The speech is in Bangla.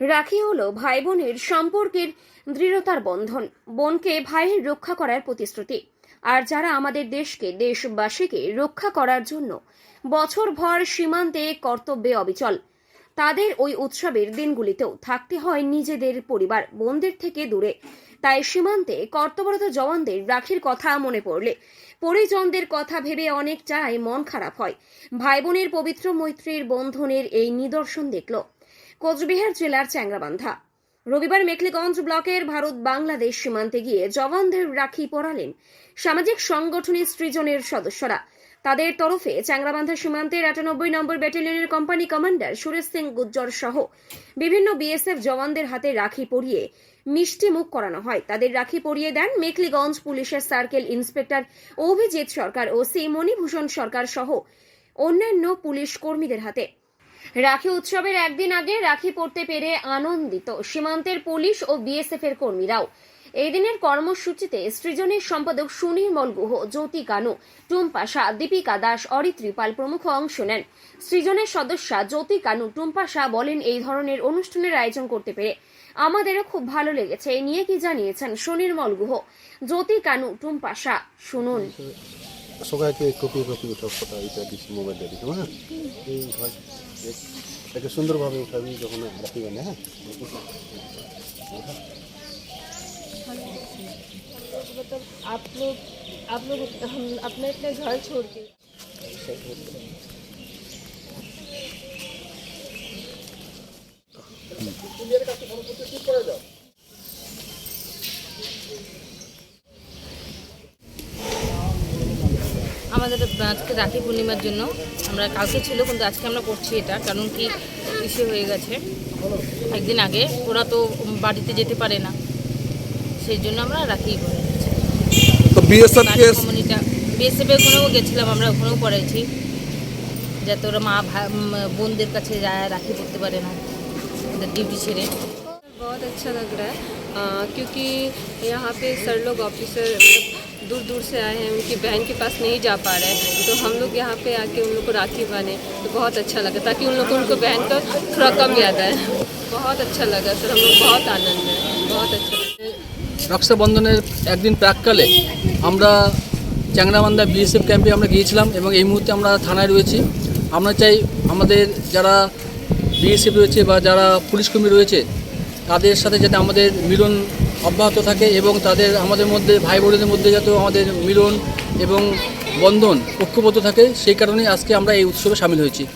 রাখি হলো ভাই বোনের সম্পর্কের দৃঢ়তার বন্ধন। বোনকে ভাইয়ের রক্ষা করার প্রতিশ্রুতি। আর যারা আমাদের দেশকে, দেশবাসীকে রক্ষা করার জন্য বছরভর সীমান্তে কর্তব্যে অবিচল, তাদের ওই উৎসবের দিনগুলিতেও থাকতে হয় নিজেদের পরিবার, বোনদের থেকে দূরে। তাই সীমান্তে কর্তব্যরত জওয়ানদের রাখির কথা মনে পড়লে, পরিজনদের কথা ভেবে অনেক অনেকটাই মন খারাপ হয়। ভাই বোনের পবিত্র মৈত্রীর বন্ধনের এই নিদর্শন দেখল। কোচবিহার জেলার চ্যাংরাবান্ধা। রবিবার মেখলিগঞ্জ ব্লকের ভারত বাংলাদেশ সীমান্তে গিয়ে জওয়ানদের রাখি পরালেন সামাজিক সংগঠনের সৃজনের সদস্যরা। তাদের তরফে চ্যাংরাবান্ধা সীমান্তের আটানব্বই নম্বর ব্যাটালিয়নের কোম্পানি কমান্ডার সুরেশ সিং গুজ্জর সহ বিভিন্ন বিএসএফ জওয়ানদের হাতে রাখি পরিয়ে মিষ্টি মুখ করানো হয়। তাদের রাখি পরিয়ে দেন মেখলিগঞ্জ পুলিশের circle inspector Abhijit Sarkar OC Manibhushan Sarkar সহ অন্যান্য পুলিশ কর্মীদের হাতে। রাখি উৎসবের একদিন আগে রাখি পড়তে পেরে আনন্দিত সীমান্তের পুলিশ ও বিএসএফ এর কর্মীরাও। এই দিনের কর্মসূচিতে সৃজনের সম্পাদক সুনির্মল গুহ, জ্যোতি কানু, টুম্পা শাহ, দীপিকা দাস অরিত্রী পাল প্রমুখ অংশ নেন। সৃজনের সদস্যা জ্যোতি কানু, টুম্পা শাহ বলেন, এই ধরনের অনুষ্ঠানের আয়োজন করতে পেরে আমাদেরও খুব ভালো লেগেছে। এই নিয়ে কি জানিয়েছেন সুনির্মল গুহ? জ্যোতি কানু, টুম্পা শাহ, শুনুন। সবাইকে কপি কপি উঠাও ফটো এটা দিচ্ছি মোবাইলটা দিচ্ছি হ্যাঁ এই হয় দেখ, এটাকে সুন্দরভাবে উঠাবি যখন রাখি বানে হ্যাঁ मतलब आप लोग आप लोग हम अपने अपने घर छोड़ के আমাদের আজকে রাখি পূর্ণিমার জন্য আমরা কালকে ছিল কিন্তু আজকে আমরা করছি এটা কারণ কি ইসে হয়ে গেছে একদিন আগে ওরা তো বাড়িতে যেতে পারে না সেই জন্য আমরা রাখি করে দিচ্ছি তো বিএসএফ কে কমিউনিটা বিএসএফে ওখানেও গেছিলাম আমরা ওখানেও পড়াইছি যাতে ওরা মা ভাই উম, বোনদের কাছে যায় রাখি পড়তে পারে না ওদের ডিউটি ছেড়ে बहुत अच्छा लग रहा है आ, क्योंकि यहाँ पे सर लोग ऑफिसर मतलब दूर दूर से आए हैं उनकी बहन के पास नहीं जा पा रहे हैं तो हम लोग यहाँ पे आके उन लोग को राखी बांधे तो बहुत अच्छा लगा ताकि उन लोग को उनको बहन का थोड़ा कम याद आए बहुत अच्छा लगा सर हम लोग बहुत आनंद है बहुत अच्छा लगा রক্ষাবন্ধনের একদিন প্রাককালে আমরা চ্যাংরাবান্ধা বিএসএফ ক্যাম্পে আমরা গিয়েছিলাম এবং এই মুহূর্তে আমরা থানায় রয়েছি আমরা চাই আমাদের যারা বিএসএফ রয়েছে বা যারা পুলিশ কর্মী রয়েছে তাদের সাথে যাতে আমাদের মিলন অব্যাহত থাকে এবং তাদের, আমাদের মধ্যে ভাই বোনদের মধ্যে যাতে আমাদের মিলন এবং বন্ধন ঐক্যবদ্ধ থাকে, সেই কারণেই আজকে আমরা এই উৎসবে সামিল হয়েছি।